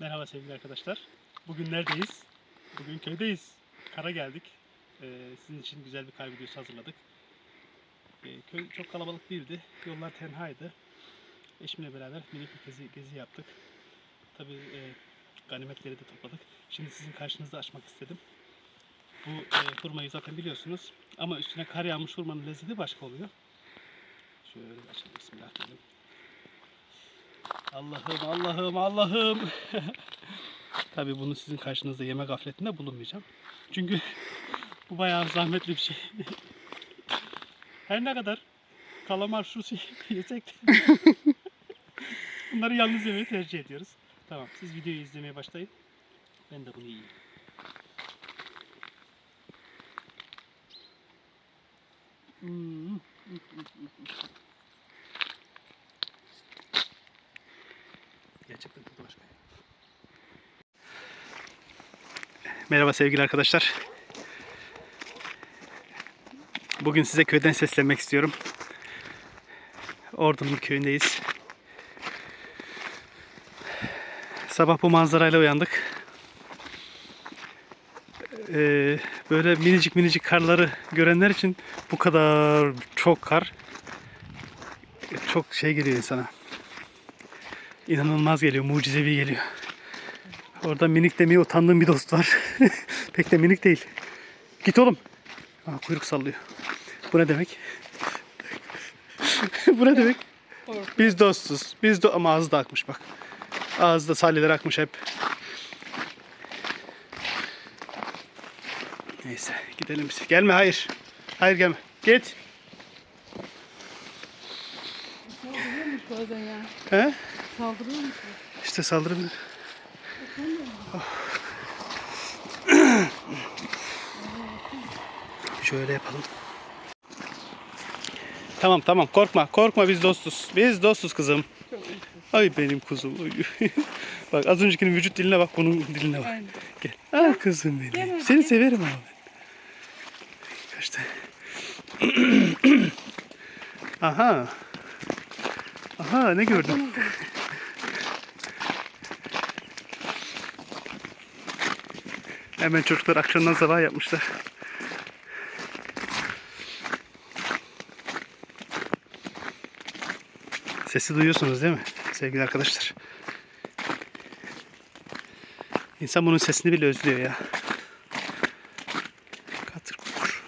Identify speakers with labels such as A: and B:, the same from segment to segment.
A: Merhaba sevgili arkadaşlar. Bugün neredeyiz? Bugün köydeyiz. Kara geldik. Ee, sizin için güzel bir kar hazırladık. Ee, köy çok kalabalık değildi. Yollar tenhaydı. Eşimle beraber minik bir gezi, gezi yaptık. Tabii e, ganimetleri de topladık. Şimdi sizin karşınızda açmak istedim. Bu e, hurmayı zaten biliyorsunuz. Ama üstüne kar yağmış hurmanın lezzeti başka oluyor. Şöyle açalım. Bismillah diyelim. Allah'ım Allah'ım Allah'ım. Tabii bunu sizin karşınızda yeme gafletinde bulunmayacağım. Çünkü bu bayağı zahmetli bir şey. Her ne kadar kalamar şu şey yesek de bunları yalnız yemeyi tercih ediyoruz. Tamam siz videoyu izlemeye başlayın. Ben de bunu yiyeyim. Hmm. Gerçekten tadı başka. Merhaba sevgili arkadaşlar. Bugün size köyden seslenmek istiyorum. Ordu'nun köyündeyiz. Sabah bu manzarayla uyandık. Ee, böyle minicik minicik karları görenler için bu kadar çok kar çok şey geliyor insana. İnanılmaz geliyor, mucizevi geliyor. Orada minik demeye utandığım bir dost var. Pek de minik değil. Git oğlum. Aa, kuyruk sallıyor. Bu ne demek? Bu ne demek? Biz dostuz. Biz do ama ağzı da akmış bak. Ağızda salyeler akmış hep. Neyse gidelim biz. Gelme hayır. Hayır gelme. Git.
B: Saldırıyormuş bazen ya.
A: He?
B: Saldırıyormuş.
A: İşte saldırabilir. Şöyle yapalım. Tamam tamam korkma korkma biz dostuz. Biz dostuz kızım. Ay benim kuzum. Bak az öncekinin vücut diline bak bunun diline bak.
B: Aynen.
A: Gel. Ah kızım benim.
B: Gel,
A: Seni
B: gel.
A: severim ama ben. Kaçtı. Aha. Aha ne gördün? Hemen çocuklar akşamdan sabah yapmışlar. Sesi duyuyorsunuz değil mi sevgili arkadaşlar? İnsan bunun sesini bile özlüyor ya. Katır kutur.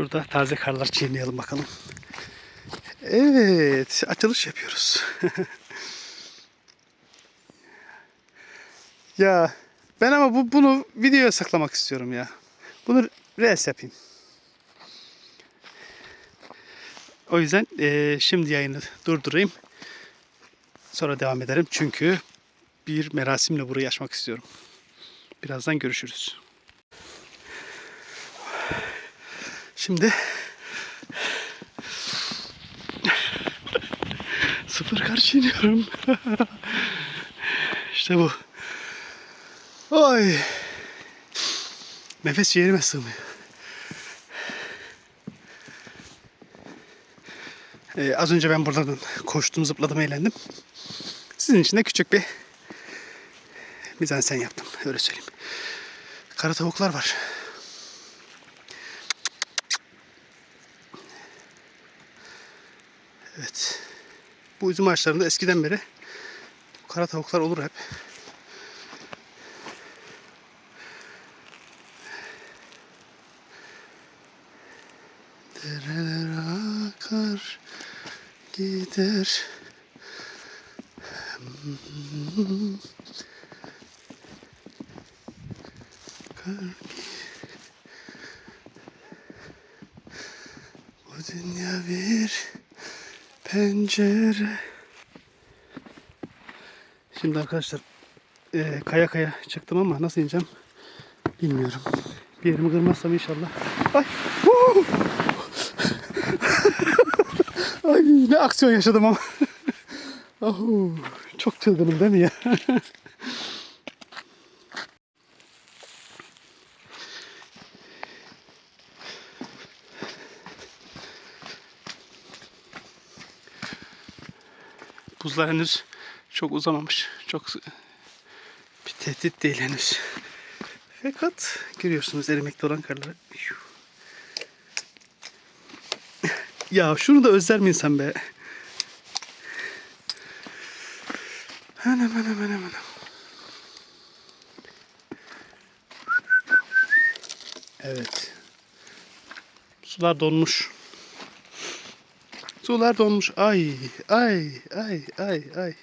A: Şurada taze karlar çiğneyelim bakalım. Evet, açılış yapıyoruz. ya ben ama bu bunu videoya saklamak istiyorum ya. Bunu reels yapayım. O yüzden eee, şimdi yayını durdurayım. Sonra devam ederim. Çünkü bir merasimle burayı açmak istiyorum. Birazdan görüşürüz. Şimdi sıfır kar çiğniyorum. işte bu. Oy. Nefes ciğerime sığmıyor. Ee, az önce ben buradan koştum, zıpladım, eğlendim. Sizin için de küçük bir mizansen yaptım. Öyle söyleyeyim. Kara tavuklar var. Evet. Bu üzüm ağaçlarında eskiden beri kara tavuklar olur hep. Dereler akar gider. Bu dünya bir Pencere. Şimdi arkadaşlar e, kaya kaya çıktım ama nasıl ineceğim bilmiyorum. Bir yerimi kırmazsam inşallah. Ay! Ay ne aksiyon yaşadım ama. oh, çok çılgınım değil mi ya? Buzlar henüz çok uzamamış. Çok bir tehdit değil henüz. Fakat görüyorsunuz erimekte olan karları. Ya şunu da özler mi insan be? Anam anam anam. Evet. Sular donmuş. Sular donmuş. Ay, ay, ay, ay, ay.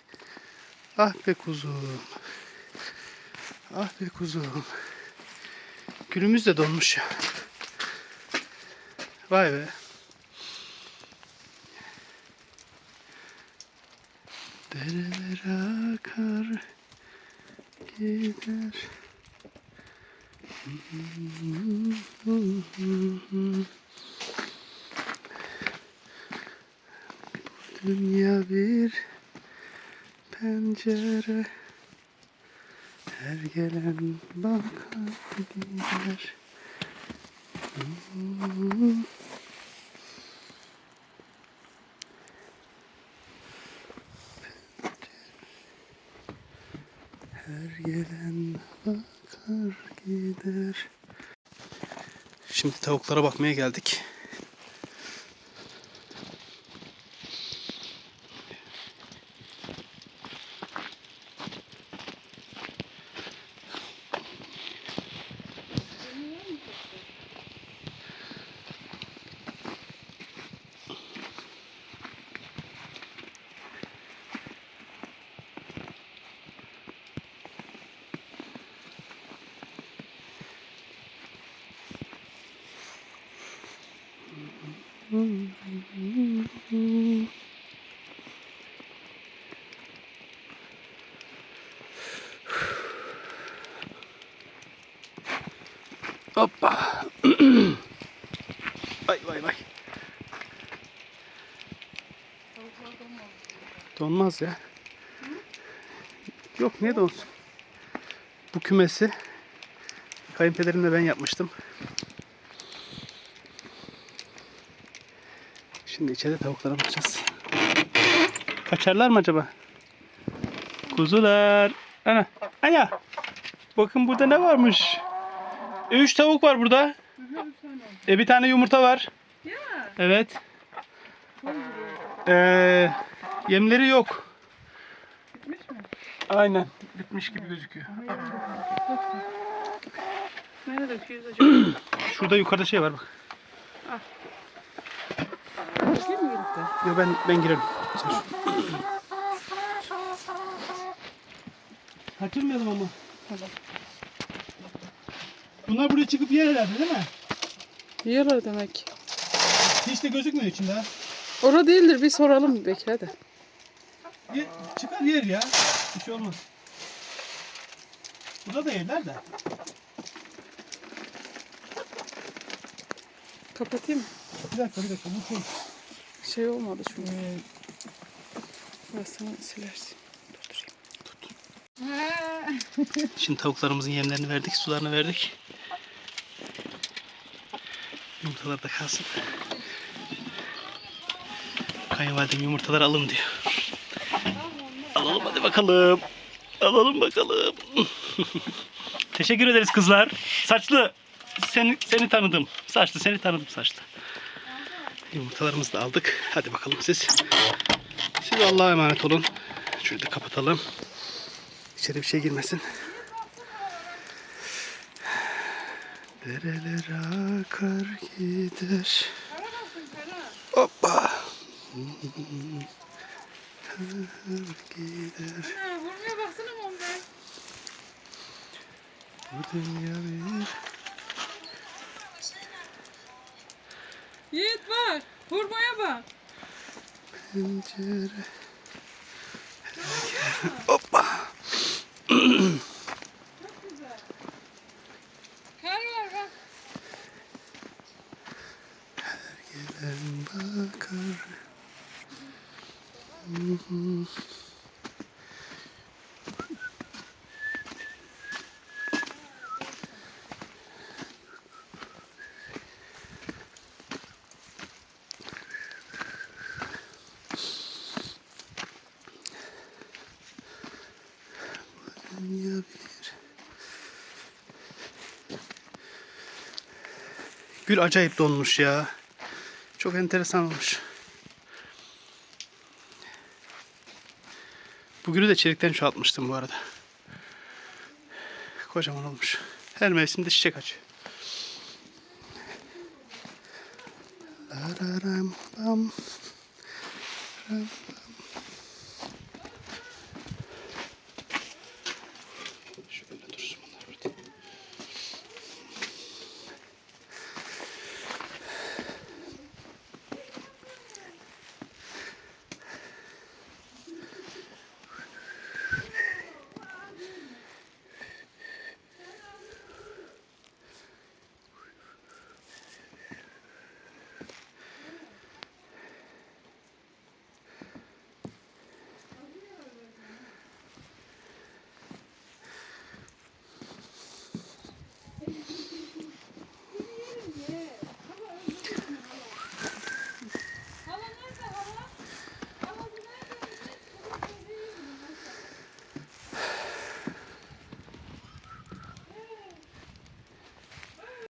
A: Ah be kuzum. Ah be kuzum. Gülümüz de donmuş ya. Vay be. Dereler akar gider. Dünya bir pencere. Her gelen bakar gider. Her gelen bakar gider. Şimdi tavuklara bakmaya geldik. Hoppa. vay vay vay. Donmaz ya. Yok niye donsun? Bu kümesi kayınpederimle ben yapmıştım. Şimdi içeride tavuklara bakacağız. Kaçarlar mı acaba? Kuzular. Ana. Ana. Bakın burada ne varmış. E, Üç tavuk var burada. E bir tane yumurta var. Evet. Ee, yemleri yok.
B: Bitmiş mi?
A: Aynen. Bitmiş gibi gözüküyor.
B: Nerede döküyoruz acaba?
A: Şurada yukarıda şey var bak.
B: Bakayım mı birlikte?
A: Yo ben ben girerim. Sen şu- Kaçırmayalım ama. Bunlar buraya çıkıp yer herhalde değil mi?
B: Yiyorlar demek.
A: Hiç de gözükmüyor içinde ha.
B: Ora değildir bir soralım bekle de.
A: Ye- çıkar yer ya. Bir şey olmaz. Burada da yerler de.
B: Kapatayım mı?
A: Bir dakika bir dakika bu şey.
B: Şey olmadı çünkü.
A: Ee,
B: Burasını silersin. Durdurayım.
A: Şimdi tavuklarımızın yemlerini verdik, sularını verdik. Yumurtalar da kalsın. Kayınvalidem yumurtaları alın diyor. Alalım hadi bakalım. Alalım bakalım. Teşekkür ederiz kızlar. Saçlı seni, seni tanıdım. Saçlı seni tanıdım saçlı. Yumurtalarımızı da aldık. Hadi bakalım siz. Siz Allah'a emanet olun. Şöyle de kapatalım. İçeri bir şey girmesin. Dereler akar gider. Hoppa. Gider.
B: Vurmaya baksana.
A: Bu dünya bir
B: Yiğit bak. Vurmaya bak.
A: pencere. Gül acayip donmuş ya. Çok enteresan olmuş. Bu gülü de çelikten çoğaltmıştım bu arada. Kocaman olmuş. Her mevsimde çiçek açıyor.